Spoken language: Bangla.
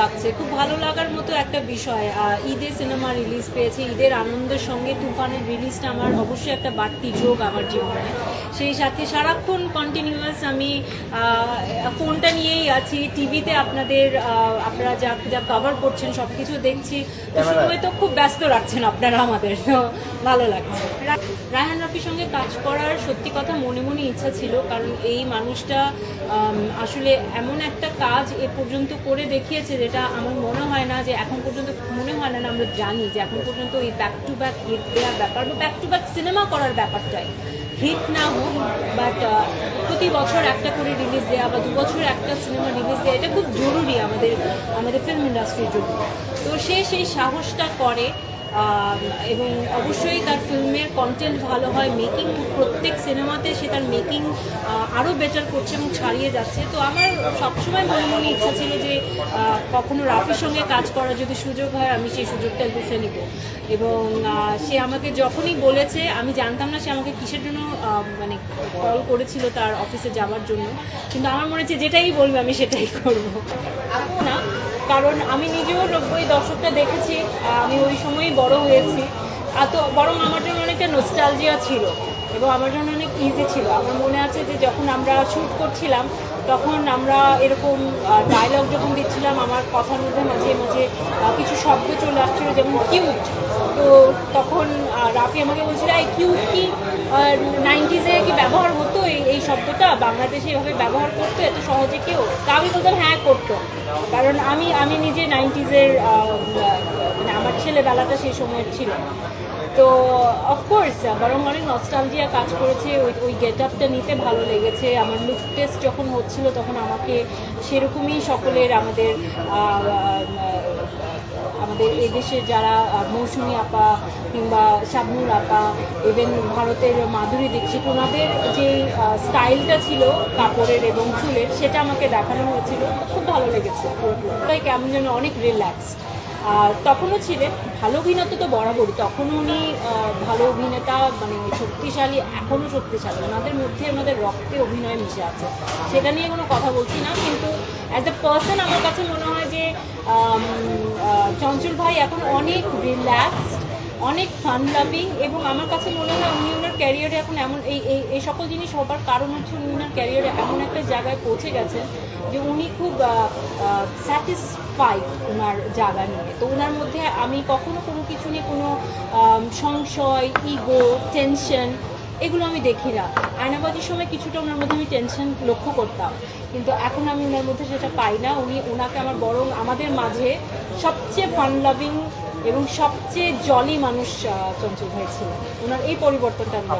লাগছে। খুব ভালো লাগার মতো একটা বিষয়। ঈদে সিনেমা রিলিজ পেয়েছে। ঈদের আনন্দের সঙ্গে তুফানের রিলিজটা আমার অবশ্যই একটা বাড়তি যোগ আমার জীবনে। সেই সাথে সারাক্ষণ কন্টিনিউয়াস আমি ফোনটা নিয়েই আছি। টিভিতে আপনাদের আপনারা যা যা কভার করছেন সব কিছু দেখছি। তো সময় তো খুব ব্যস্ত রাখছেন আপনারা আমাদের। তো ভালো লাগছে। রায়হান রাফির সঙ্গে কাজ করার সত্যি কথা মনে মনে ইচ্ছা ছিল কারণ এই মানুষটা আসলে এমন একটা কাজ এ পর্যন্ত করে দেখিয়েছে যেটা আমার মনে হয় না যে এখন পর্যন্ত, মনে হয় না আমরা জানি যে এখন পর্যন্ত এই ব্যাক টু ব্যাক হিট দেওয়ার ব্যাপার বা ব্যাক টু ব্যাক সিনেমা করার ব্যাপারটাই। হিট না হোক বাট প্রতি বছর একটা করে রিলিজ দেওয়া বা দু বছর একটা সিনেমা রিলিজ দেওয়া এটা খুব জরুরি আমাদের আমাদের ফিল্ম ইন্ডাস্ট্রির জন্য। তো সে সেই সাহসটা করে এবং অবশ্যই তার ফিল্মের কন্টেন্ট ভালো হয়। মেকিং প্রত্যেক সিনেমাতে সে তার মেকিং আরও বেটার করছে এবং ছাড়িয়ে যাচ্ছে। তো আমার সবসময় মনে মনে ইচ্ছা ছিল যে কখনো রাফির সঙ্গে কাজ করার যদি সুযোগ হয়, আমি সেই সুযোগটা লুফে নিব। এবং সে আমাকে যখনই বলেছে, আমি জানতাম না সে আমাকে কিসের জন্য মানে কল করেছিল তার অফিসে যাওয়ার জন্য। কিন্তু আমার মনে হচ্ছে, যেটাই বলবে, আমি সেটাই করব। না? কারণ আমি নিজেও নব্বই দশকটা দেখেছি আমি ওই সময়ই বড় হয়েছি। এত বরং আমার জন্য অনেকটা নোস্টালজিয়া ছিল এবং আমার জন্য অনেক ইজি ছিল। আমার মনে আছে যে যখন আমরা শ্যুট করছিলাম তখন আমরা এরকম ডায়লগ যখন দিচ্ছিলাম, আমার কথার মধ্যে মাঝে মাঝে কিছু শব্দ চলে আসছিল, যেমন কিউট তো তখন রাফি আমাকে বলছিল, এই কিউট কি নাইনটিজে কি ব্যবহার হতো এই এই শব্দটা? বাংলাদেশে এভাবে ব্যবহার করতো এত সহজে কেউ? তা আমি বলতাম হ্যাঁ করতো। কারণ আমি আমি নিজে নাইনটিজের ছেলেবেলাটা সেই সময়ের ছিল। তো অফকোর্স বরং অনেক নস্টালজিয়া কাজ করেছে, ওই ওই গেট আপটা নিতে ভালো লেগেছে। আমার লুক টেস্ট যখন হচ্ছিল তখন আমাকে সেরকমই সকলের আমাদের আমাদের এদেশের যারা মৌসুমী আপা কিংবা শাবনুর আপা ইভেন ভারতের মাধুরী দীক্ষিত, ওনাদের যে স্টাইলটা ছিল, কাপড়ের এবং চুলের, সেটা আমাকে দেখানো হয়েছিল। খুব ভালো লেগেছে। তাই কেমন যেন অনেক রিল্যাক্স আর তখনও ছিলেন, ভালো অভিনেতা তো বরাবরই, তখনও উনি ভালো অভিনেতা মানে শক্তিশালী, এখনও শক্তিশালী, ওনাদের মধ্যে ওনাদের রক্তে অভিনয় মিশে আছে। সেটা নিয়ে কোনো কথা বলছি না, কিন্তু অ্যাজ এ পার্সন আমার কাছে মনে হয় যে চঞ্চল ভাই এখন অনেক রিল্যাক্সড অনেক ফান লাভিং এবং আমার কাছে মনে হয় উনি ওনার ক্যারিয়ারে এখন এমন, এই এই এই সকল জিনিস হবার কারণ হচ্ছে উনি ওনার ক্যারিয়ারে এমন একটা জায়গায় পৌঁছে গেছেন যে উনি খুব স্যাটিসফাইড ওনার জায়গা নিয়ে। তো ওনার মধ্যে আমি কখনো কোনো কিছু নিয়ে কোনো সংশয় ইগো টেনশন এগুলো আমি দেখি না। আয়নাবাজির সময় কিছুটা ওনার মধ্যে আমি টেনশন লক্ষ্য করতাম। কিন্তু এখন আমি ওনার মধ্যে সেটা পাই না। উনি ওনাকে আমার বরং আমাদের মাঝে সবচেয়ে ফান লাভিং এবং সবচেয়ে জলি মানুষ চঞ্চল হয়েছিল ওনার এই পরিবর্তনটা আমরা।